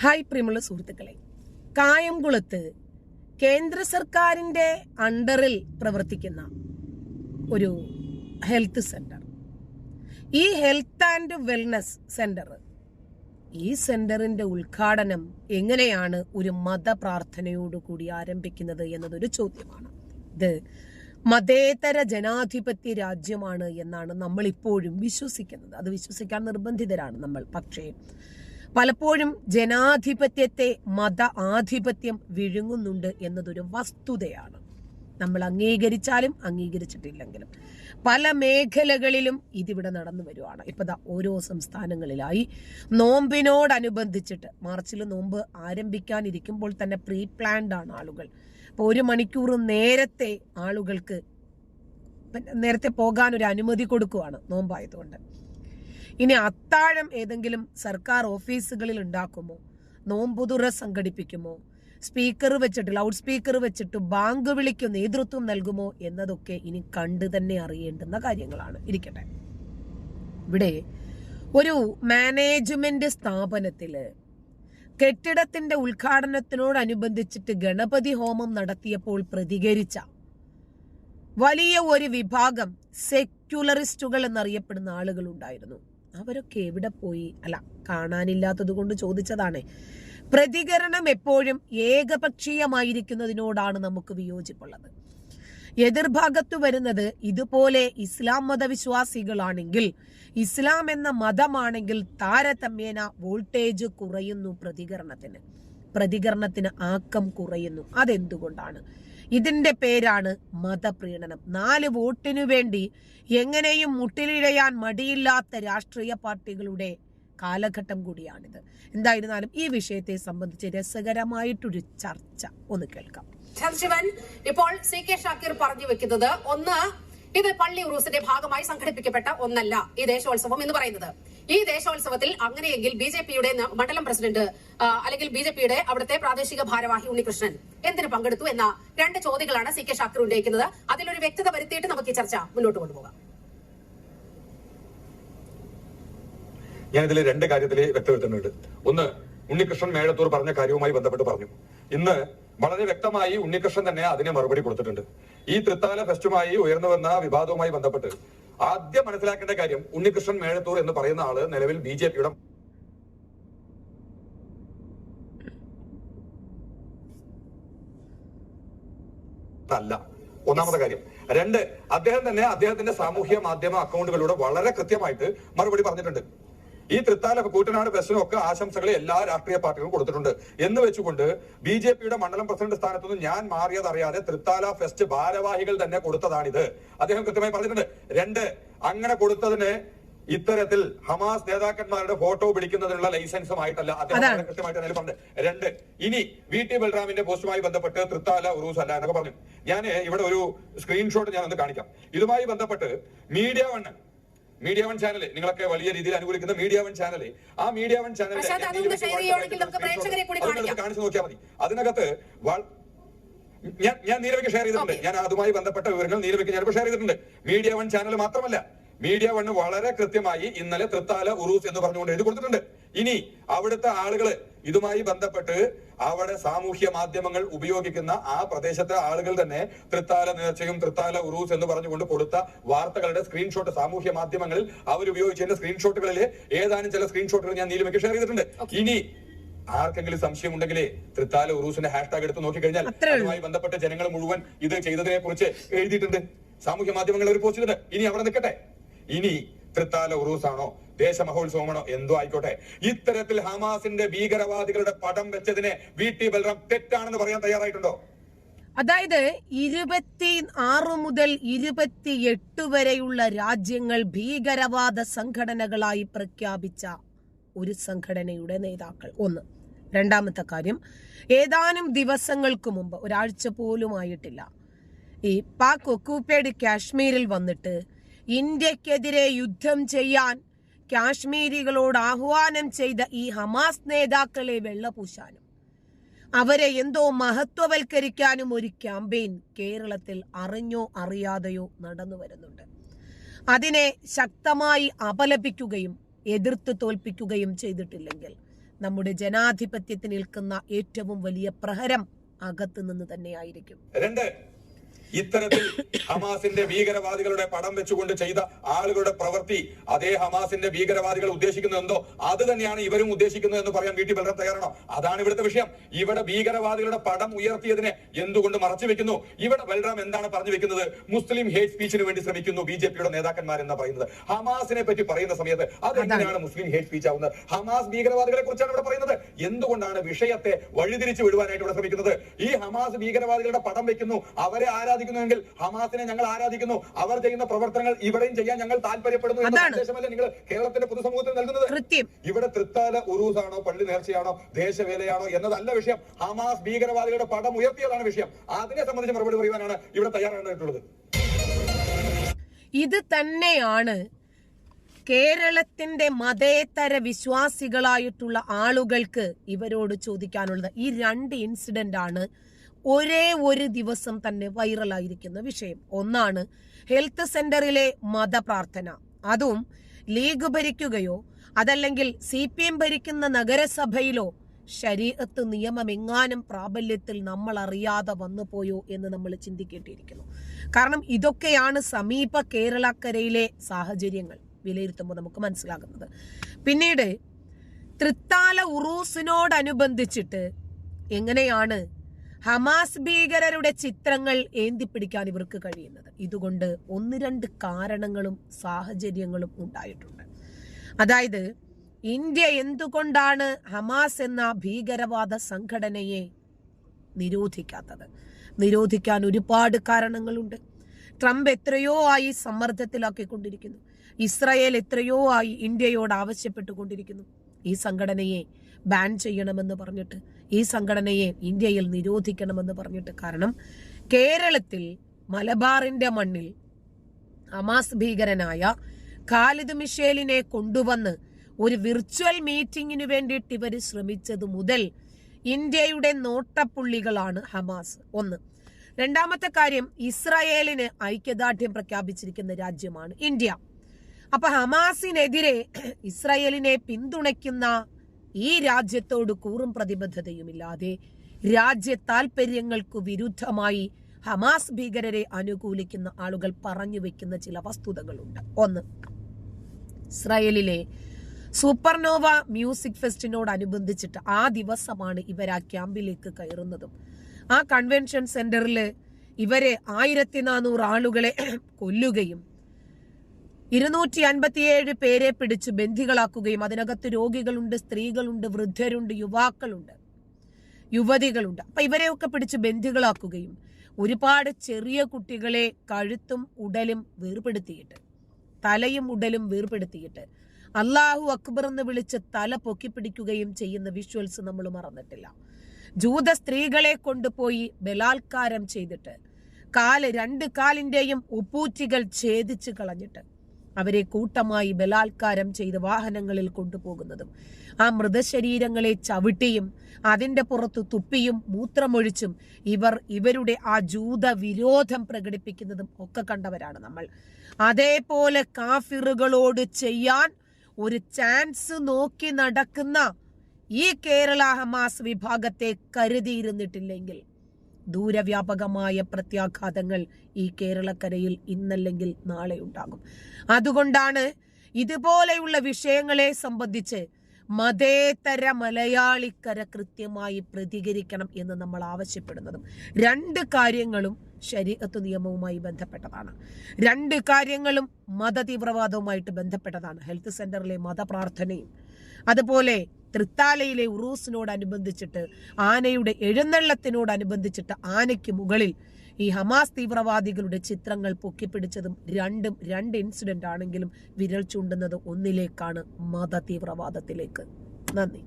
Hi പ്രിയമുള്ള സുഹൃത്തുക്കളെ. കായംകുളത്ത് കേന്ദ്ര സർക്കാരിന്റെ അണ്ടറിൽ പ്രവർത്തിക്കുന്ന ഒരു ഹെൽത്ത് സെന്റർ ഈ ഹെൽത്ത് ആൻഡ് വെൽനസ് സെന്റർ ഈ സെന്ററിന്റെ ഉദ്ഘാടനം എങ്ങനെയാണ് ഒരു മതപ്രാർത്ഥനയോടുകൂടി ആരംഭിക്കുന്നത് എന്നതൊരു ചോദ്യമാണ്. ഇത് മതേതര ജനാധിപത്യ രാജ്യമാണ് എന്നാണ് നമ്മൾ ഇപ്പോഴും വിശ്വസിക്കുന്നത്. അത് വിശ്വസിക്കാൻ നിർബന്ധിതരാണ് നമ്മൾ. പക്ഷേ പലപ്പോഴും ജനാധിപത്യത്തെ മത ആധിപത്യം വിഴുങ്ങുന്നുണ്ട് എന്നതൊരു വസ്തുതയാണ്. നമ്മൾ അംഗീകരിച്ചാലും അംഗീകരിച്ചിട്ടില്ലെങ്കിലും. പല മേഖലകളിലും ഇതിവിടെ നടന്നു വരുവാണ്. ഇപ്പൊ ഓരോ സംസ്ഥാനങ്ങളിലായി നോമ്പിനോടനുബന്ധിച്ചിട്ട് മാർച്ചിൽ നോമ്പ് ആരംഭിക്കാനിരിക്കുമ്പോൾ തന്നെ പ്രീ പ്ലാൻഡ് ആണ് ആളുകൾ. അപ്പോൾ ഒരു മണിക്കൂർ നേരത്തെ ആളുകൾക്ക് നേരത്തെ പോകാൻ ഒരു അനുമതി കൊടുക്കുവാണ് നോമ്പായതുകൊണ്ട്. ഇനി അത്താഴം ഏതെങ്കിലും സർക്കാർ ഓഫീസുകളിൽ ഉണ്ടാക്കുമോ? നോമ്പുതുറ സംഘടിപ്പിക്കുമോ? സ്പീക്കർ വെച്ചിട്ട് ലൗഡ് സ്പീക്കർ വെച്ചിട്ട് ബാങ്ക് വിളിക്ക് നേതൃത്വം നൽകുമോ എന്നതൊക്കെ ഇനി കണ്ടു തന്നെ അറിയേണ്ടുന്ന കാര്യങ്ങളാണ്. ഇരിക്കട്ടെ. ഇവിടെ ഒരു മാനേജ്മെന്റ് സ്ഥാപനത്തിൽ കെട്ടിടത്തിന്റെ ഉദ്ഘാടനത്തിനോടനുബന്ധിച്ചിട്ട് ഗണപതി ഹോമം നടത്തിയപ്പോൾ പ്രതികരിച്ച വലിയ ഒരു വിഭാഗം സെക്യുലറിസ്റ്റുകൾ എന്നറിയപ്പെടുന്ന ആളുകൾ ഉണ്ടായിരുന്നു അവരൊക്കെ എവിടെ പോയി? അല്ല കാണാനില്ലാത്തത് കൊണ്ട് ചോദിച്ചതാണ്. പ്രതികരണം എപ്പോഴും ഏകപക്ഷീയമായിരിക്കുന്നതിനോടാണ് നമുക്ക് വിയോജിപ്പുള്ളത്. എതിർഭാഗത്ത് വരുന്നത് ഇതുപോലെ ഇസ്ലാം മതവിശ്വാസികളാണെങ്കിൽ ഇസ്ലാം എന്ന മതമാണെങ്കിൽ താരതമ്യേന വോൾട്ടേജ് കുറയുന്നു പ്രതികരണത്തിന്. പ്രതികരണത്തിന് ആക്കം കുറയുന്നു. അതെന്തുകൊണ്ടാണ്? ഇതിന്റെ പേരാണ് മതപ്രീണനം നാല് വോട്ടിനു വേണ്ടി എങ്ങനെയും മുട്ടിലിഴയാൻ മടിയില്ലാത്ത രാഷ്ട്രീയ പാർട്ടികളുടെ കാലഘട്ടം കൂടിയാണിത്. എന്തായിരുന്നാലും ഈ വിഷയത്തെ സംബന്ധിച്ച് രസകരമായിട്ടൊരു ചർച്ച. ഒന്ന് കേൾക്കാം. ശിവൻ ഇപ്പോൾ സി കെ ഷാക്കിർ പറഞ്ഞു വെക്കുന്നത് ഒന്ന് ഇത് പള്ളി ഉറൂസിന്റെ ഭാഗമായി സംഘടിപ്പിക്കപ്പെട്ട ഒന്നല്ല ഈ ദേശോത്സവം എന്ന് പറയുന്നത്. ഈ ദേശോത്സവത്തിൽ അങ്ങനെയെങ്കിൽ ബി ജെ പിയുടെ മണ്ഡലം പ്രസിഡന്റ് അല്ലെങ്കിൽ ബി ജെ പിയുടെ അവിടുത്തെ പ്രാദേശിക ഭാരവാഹി ഉണ്ണികൃഷ്ണൻ എന്തിനു പങ്കെടുത്തു എന്ന രണ്ട് ചോദ്യങ്ങളാണ് സി കെ ഷാക്കർ ഉന്നയിക്കുന്നത്. അതിലൊരു വ്യക്തത വരുത്തിയിട്ട് നമുക്ക് ഈ ചർച്ച മുന്നോട്ട് കൊണ്ടുപോകാം. ഞാൻ ഇതിൽ രണ്ട് കാര്യത്തിൽ വ്യക്തവരുത്തുന്നുണ്ട് ഒന്ന് ഉണ്ണികൃഷ്ണൻ മേഴത്തൂർ പറഞ്ഞ കാര്യവുമായി ബന്ധപ്പെട്ട് പറഞ്ഞു. ഇന്ന് വളരെ വ്യക്തമായി ഉണ്ണികൃഷ്ണൻ തന്നെ അതിനെ മറുപടി കൊടുത്തിട്ടുണ്ട്. ഈ തൃത്താല ഫെസ്റ്റുമായി ഉയർന്നു വന്ന വിവാദവുമായി ബന്ധപ്പെട്ട് ആദ്യം മനസ്സിലാക്കേണ്ട കാര്യം ഉണ്ണികൃഷ്ണൻ മേഴത്തൂർ എന്ന് പറയുന്ന ആൾ നിലവിൽ ബി ജെ പിയുടെ അല്ല. ഒന്നാമത്തെ കാര്യം. രണ്ട് അദ്ദേഹം തന്നെ അദ്ദേഹത്തിന്റെ സാമൂഹ്യ മാധ്യമ അക്കൗണ്ടുകളിലൂടെ വളരെ കൃത്യമായിട്ട് മറുപടി പറഞ്ഞിട്ടുണ്ട്. ഈ തൃത്താല കൂട്ടനാട് ബസ്സിനും ഒക്കെ ആശംസകൾ എല്ലാ രാഷ്ട്രീയ പാർട്ടികളും കൊടുത്തിട്ടുണ്ട്. എന്ന് വെച്ചുകൊണ്ട് ബി ജെ പിയുടെ മണ്ഡലം പ്രസിഡന്റ് സ്ഥാനത്തുനിന്ന് ഞാൻ മാറിയതറിയാതെ തൃത്താല ഫെസ്റ്റ് ഭാരവാഹികൾ തന്നെ കൊടുത്തതാണിത്. അദ്ദേഹം കൃത്യമായി പറഞ്ഞിട്ടുണ്ട്. രണ്ട് അങ്ങനെ കൊടുത്തതിന് ഇത്തരത്തിൽ ഹമാസ് നേതാക്കന്മാരുടെ ഫോട്ടോ പിടിക്കുന്നതിനുള്ള ലൈസൻസുമായിട്ടല്ല അദ്ദേഹം കൃത്യമായിട്ട് അതിൽ പറഞ്ഞത്. രണ്ട് ഇനി വി ടി ബൽറാമിന്റെ പോസ്റ്റുമായി ബന്ധപ്പെട്ട് തൃത്താല ഉറൂസ് അല്ല എന്നൊക്കെ പറഞ്ഞു. ഞാൻ ഇവിടെ ഒരു സ്ക്രീൻഷോട്ട് ഞാൻ ഒന്ന് കാണിക്കാം. ഇതുമായി ബന്ധപ്പെട്ട് media one media one channel നിങ്ങളൊക്കെ വലിയ രീതിയിൽ അനുകൂലിക്കുന്ന മീഡിയ വൺ ചാനൽ ആ മീഡിയ വൺ ചാനൽ. കാണിച്ചു നോക്കിയാൽ മതി. അതിനകത്ത് ഞാൻ ഞാൻ നീലവയ്ക്ക് ഷെയർ ചെയ്തിട്ടുണ്ട്. ഞാൻ അതുമായി ബന്ധപ്പെട്ട വിവരങ്ങൾ നീരവയ്ക്ക് ഞാനിപ്പോൾ ഷെയർ ചെയ്തിട്ടുണ്ട്. മീഡിയ വൺ ചാനൽ മാത്രമല്ല മീഡിയ വണ് വളരെ കൃത്യമായി ഇന്നലെ തൃത്താല ഉറൂസ് എന്ന് പറഞ്ഞുകൊണ്ട് എഴുതി കൊടുത്തിട്ടുണ്ട്. ഇനി അവിടുത്തെ ആളുകൾ ഇതുമായി ബന്ധപ്പെട്ട് അവിടെ സാമൂഹ്യ മാധ്യമങ്ങൾ ഉപയോഗിക്കുന്ന ആ പ്രദേശത്തെ ആളുകൾ തന്നെ തൃത്താല നേർച്ചയും തൃത്താല ഉറൂസ് എന്ന് പറഞ്ഞുകൊണ്ട് കൊടുത്ത വാർത്തകളുടെ സ്ക്രീൻഷോട്ട് സാമൂഹ്യ മാധ്യമങ്ങളിൽ അവർ ഉപയോഗിച്ചതിന്റെ സ്ക്രീൻഷോട്ടുകളിൽ ഏതാനും ചില സ്ക്രീൻഷോട്ടുകൾ ഞാൻ നീലമയ്ക്ക് ഷെയർ ചെയ്തിട്ടുണ്ട്. ഇനി ആർക്കെങ്കിലും സംശയം ഉണ്ടെങ്കിൽ തൃത്താല ഉറൂസിന്റെ ഹാഷ്ടാഗ് എടുത്ത് നോക്കിക്കഴിഞ്ഞാൽ. അതുമായി ബന്ധപ്പെട്ട ജനങ്ങൾ മുഴുവൻ ഇത് ചെയ്തതിനെ കുറിച്ച് എഴുതിയിട്ടുണ്ട്. സാമൂഹ്യ മാധ്യമങ്ങളിൽ ഒരു പോസ്റ്റ് ഇനി അവിടെ നിൽക്കട്ടെ. ഇനി തൃത്താല ഉറൂസാണോ ദേശമഹോത്സവമാണോ എന്തോ ആയിക്കോട്ടെ. ഇത്തരത്തിൽ ഹമാസിന്റെ ഭീകരവാദികളുടെ പടം വെച്ചതിനെ വി ടി ബൽറാം തെറ്റാണെന്ന് പറയാൻ തയ്യാറായിട്ടുണ്ടോ? അതായത് ഇരുപത്തി ആറ് മുതൽ ഇരുപത്തി എട്ട് വരെയുള്ള രാജ്യങ്ങൾ ഭീകരവാദ സംഘടനകളായി പ്രഖ്യാപിച്ച ഒരു സംഘടനയുടെ നേതാക്കൾ. ഒന്ന്. രണ്ടാമത്തെ കാര്യം ഏതാനും ദിവസങ്ങൾക്ക് മുമ്പ് ഒരാഴ്ച പോലും ആയിട്ടില്ല ഈ പാക് ഒക്കൂപ്പേഡ് കാശ്മീരിൽ വന്നിട്ട് ഇന്ത്യക്കെതിരെ യുദ്ധം ചെയ്യാൻ കാശ്മീരികളോട് ആഹ്വാനം ചെയ്ത ഈ ഹമാസ് നേതാക്കളെ വെള്ളപൂശാനും അവരെ എന്തോ മഹത്വവൽക്കരിക്കാനും ഒരു ക്യാമ്പയിൻ കേരളത്തിൽ അറിഞ്ഞോ അറിയാതെയോ നടന്നു വരുന്നുണ്ട്. അതിനെ ശക്തമായി അപലപിക്കുകയും എതിർത്ത് തോൽപ്പിക്കുകയും ചെയ്തിട്ടില്ലെങ്കിൽ നമ്മുടെ ജനാധിപത്യത്തിന് നിൽക്കുന്ന ഏറ്റവും വലിയ പ്രഹരം അകത്തു നിന്ന് തന്നെയായിരിക്കും. ഇത്തരത്തിൽ ഹമാസിന്റെ ഭീകരവാദികളുടെ പടം വെച്ചുകൊണ്ട് ചെയ്ത ആളുകളുടെ പ്രവൃത്തി അതേ ഹമാസിന്റെ ഭീകരവാദികൾ ഉദ്ദേശിക്കുന്നത് എന്തോ? അത് തന്നെയാണ് ഇവരും ഉദ്ദേശിക്കുന്നത് എന്ന് പറയാൻ വീട്ടിൽ വളരെ തയ്യാറാണോ? അതാണ് ഇവിടുത്തെ വിഷയം. ഇവിടെ ഭീകരവാദികളുടെ പടം ഉയർത്തിയതിനെ എന്തുകൊണ്ട് മറച്ചു വെക്കുന്നു? ഇവിടെ ബൽറാം എന്താണ് പറഞ്ഞു വെക്കുന്നത്? മുസ്ലിം ഹേറ്റ് സ്പീച്ചിന് വേണ്ടി ശ്രമിക്കുന്നു ബി ജെ പിയുടെ നേതാക്കന്മാർ എന്നാ പറയുന്നത്. ഹമാസിനെ പറ്റി പറയുന്ന സമയത്ത് അതെങ്ങനെയാണ് മുസ്ലിം ഹേറ്റ് സ്പീച്ച് ആവുന്നത്? ഹമാസ് ഭീകരവാദികളെ കുറിച്ചാണ് ഇവിടെ പറയുന്നത്. എന്തുകൊണ്ടാണ് വിഷയത്തെ വഴിതിരിച്ചു വിടുവാനായിട്ട് ഇവിടെ ശ്രമിക്കുന്നത്? ഈ ഹമാസ് ഭീകരവാദികളുടെ പടം വെക്കുന്നു. അവരെ ആരാധിക്കുന്നുവെങ്കിൽ ഹമാസിനെ ഞങ്ങൾ ആരാധിക്കുന്നു. അവർ ചെയ്യുന്ന പ്രവർത്തനങ്ങൾ ഇവിടെയും ചെയ്യാൻ ഞങ്ങൾ താല്പര്യപ്പെടുന്നു എന്ന അതാണ്. നിങ്ങൾ കേരളത്തിന്റെ പൊതുസമൂഹത്തിന് നൽകുന്നത്? ഇവിടെ തൃത്താല ഉറൂസാണോ പള്ളി നേർച്ചയാണോ ദേശവേലയാണോ എന്നതല്ല വിഷയം. ഹമാസ് ഭീകരവാദികളുടെ പടം ഉയർത്തിയതാണ് വിഷയം. അതിനെ സംബന്ധിച്ച് മറുപടി പറയുവാനാണ് ഇവിടെ തയ്യാറായിട്ടുള്ളത്. ഇത് തന്നെയാണ് കേരളത്തിന്റെ മതേതര വിശ്വാസികളായിട്ടുള്ള ആളുകൾക്ക് ഇവരോട് ചോദിക്കാനുള്ളത്. ഈ രണ്ട് ഇൻസിഡന്റ് ആണ് ഒരേ ഒരു ദിവസം തന്നെ വൈറലായിരിക്കുന്ന വിഷയം. ഒന്നാണ് ഹെൽത്ത് സെന്ററിലെ മതപ്രാർത്ഥന. അതും ലീഗ് ഭരിക്കുകയോ അതല്ലെങ്കിൽ സി പി എം ഭരിക്കുന്ന നഗരസഭയിലോ ശരീരത്ത് നിയമം എങ്ങാനും പ്രാബല്യത്തിൽ നമ്മൾ അറിയാതെ വന്നു പോയോ എന്ന് നമ്മൾ ചിന്തിക്കേണ്ടിയിരിക്കുന്നു. കാരണം ഇതൊക്കെയാണ് സമീപ കേരളക്കരയിലെ സാഹചര്യങ്ങൾ വിലയിരുത്തുമ്പോൾ നമുക്ക് മനസ്സിലാകുന്നത്. പിന്നീട് തൃത്താല ഉറൂസിനോടനുബന്ധിച്ചിട്ട് എങ്ങനെയാണ് ഹമാസ് ഭീകരരുടെ ചിത്രങ്ങൾ ഏന്തിപ്പിടിക്കാൻ ഇവർക്ക് കഴിയുന്നത്. ഇതുകൊണ്ട് ഒന്ന് രണ്ട് കാരണങ്ങളും സാഹചര്യങ്ങളും ഉണ്ടായിട്ടുണ്ട്. അതായത് ഇന്ത്യ എന്തുകൊണ്ടാണ് ഹമാസ് എന്ന ഭീകരവാദ സംഘടനയെ നിരോധിക്കാത്തത്? നിരോധിക്കാൻ ഒരുപാട് കാരണങ്ങളുണ്ട്. ട്രംപ് എത്രയോ ആയി സമ്മർദ്ദത്തിലാക്കിക്കൊണ്ടിരിക്കുന്നു. ഇസ്രായേൽ എത്രയോ ആയി ഇന്ത്യയോട് ആവശ്യപ്പെട്ടുകൊണ്ടിരിക്കുന്നു. ഈ സംഘടനയെ ബാൻ ചെയ്യണമെന്ന് പറഞ്ഞിട്ട് ഈ സംഘടനയെ ഇന്ത്യയിൽ നിരോധിക്കണമെന്ന് പറഞ്ഞിട്ട് കാരണം കേരളത്തിൽ മലബാറിന്റെ മണ്ണിൽ അമാസ് ഭീകരനായ ഖാലിദ് മിഷേലിനെ കൊണ്ടുവന്ന് ഒരു വിർച്വൽ മീറ്റിംഗിന് വേണ്ടിയിട്ട് ഇവർ ശ്രമിച്ചത് മുതൽ ഇന്ത്യയുടെ നോട്ടപ്പുള്ളികളാണ് ഹമാസ് ഒന്ന്. രണ്ടാമത്തെ കാര്യം ഇസ്രായേലിന് ഐക്യദാർഢ്യം പ്രഖ്യാപിച്ചിരിക്കുന്ന രാജ്യമാണ് ഇന്ത്യ. അപ്പൊ ഹമാസിനെതിരെ ഇസ്രായേലിനെ പിന്തുണയ്ക്കുന്ന ഈ രാജ്യത്തോട് കൂറും പ്രതിബദ്ധതയുമില്ലാതെ രാജ്യ താൽപര്യങ്ങൾക്കു വിരുദ്ധമായി ഹമാസ് ഭീകരരെ അനുകൂലിക്കുന്ന ആളുകൾ പറഞ്ഞു വെക്കുന്ന ചില വസ്തുതകളുണ്ട്. ഒന്ന് ഇസ്രായേലിലെ സൂപ്പർനോവ മ്യൂസിക് ഫെസ്റ്റിനോടനുബന്ധിച്ചിട്ട് ആ ദിവസമാണ് ഇവർ ആ ക്യാമ്പിലേക്ക് കയറുന്നതും. ആ കൺവെൻഷൻ സെന്ററിൽ ഇവരെ ആയിരത്തി നാനൂറ് ആളുകളെ കൊല്ലുകയും ഇരുന്നൂറ്റി അൻപത്തിയേഴ് പേരെ പിടിച്ച് ബന്ധികളാക്കുകയും അതിനകത്ത് രോഗികളുണ്ട് സ്ത്രീകളുണ്ട് വൃദ്ധരുണ്ട് യുവാക്കളുണ്ട് യുവതികളുണ്ട്. അപ്പൊ ഇവരെയൊക്കെ പിടിച്ച് ബന്ധികളാക്കുകയും ഒരുപാട് ചെറിയ കുട്ടികളെ കഴുത്തും ഉടലും വേർപെടുത്തിയിട്ട് തലയും ഉടലും വേർപെടുത്തിയിട്ട് അള്ളാഹു അക്ബർ എന്ന് വിളിച്ച് തല പൊക്കിപ്പിടിക്കുകയും ചെയ്യുന്ന വിഷ്വൽസ് നമ്മൾ മറന്നിട്ടില്ല. ജൂത സ്ത്രീകളെ കൊണ്ടുപോയി ബലാത്കാരം ചെയ്തിട്ട് കാൽ രണ്ട് കാലിന്റെയും ഉപ്പൂറ്റികൾ ഛേദിച്ച് കളഞ്ഞിട്ട് അവരെ കൂട്ടമായി ബലാത്കാരം ചെയ്ത് വാഹനങ്ങളിൽ കൊണ്ടുപോകുന്നതും ആ മൃതശരീരങ്ങളെ ചവിട്ടിയും അതിന്റെ പുറത്ത് തുപ്പിയും മൂത്രമൊഴിച്ചും ഇവർ ഇവരുടെ ആ ജൂത വിരോധം പ്രകടിപ്പിക്കുന്നതും ഒക്കെ കണ്ടവരാണ് നമ്മൾ. അതേപോലെ കാഫിറുകളോട് ചെയ്യാൻ ഒരു ചാൻസ് നോക്കി നടക്കുന്ന ഈ കേരള ഹമാസ് വിഭാഗത്തെ കരുതിയിരുന്നിട്ടില്ലെങ്കിൽ ദൂരവ്യാപകമായ പ്രത്യാഘാതങ്ങൾ ഈ കേരളക്കരയിൽ ഇന്നല്ലെങ്കിൽ നാളെ ഉണ്ടാകും. അതുകൊണ്ടാണ് ഇതുപോലെയുള്ള വിഷയങ്ങളെ സംബന്ധിച്ച് മതേതര മലയാളിക്കര കൃത്യമായി പ്രതികരിക്കണം എന്ന് നമ്മൾ ആവശ്യപ്പെടുന്നതും രണ്ട് കാര്യങ്ങളും ശരീരത്വ നിയമവുമായി ബന്ധപ്പെട്ടതാണ്. രണ്ട് കാര്യങ്ങളും മതതീവ്രവാദവുമായിട്ട് ബന്ധപ്പെട്ടതാണ്. ഹെൽത്ത് സെന്ററിലെ മതപ്രാർത്ഥനയും അതുപോലെ തൃത്താലയിലെ ഉറൂസിനോടനുബന്ധിച്ചിട്ട് ആനയുടെ എഴുന്നള്ളത്തിനോടനുബന്ധിച്ചിട്ട് ആനയ്ക്ക് മുകളിൽ ഈ ഹമാസ് തീവ്രവാദികളുടെ ചിത്രങ്ങൾ പൊക്കിപ്പിടിച്ചതും രണ്ടും രണ്ട് ഇൻസിഡന്റ് ആണെങ്കിലും വിരൽ ചൂണ്ടുന്നത് ഒന്നിലേക്കാണ് മത തീവ്രവാദത്തിലേക്ക്. നന്ദി.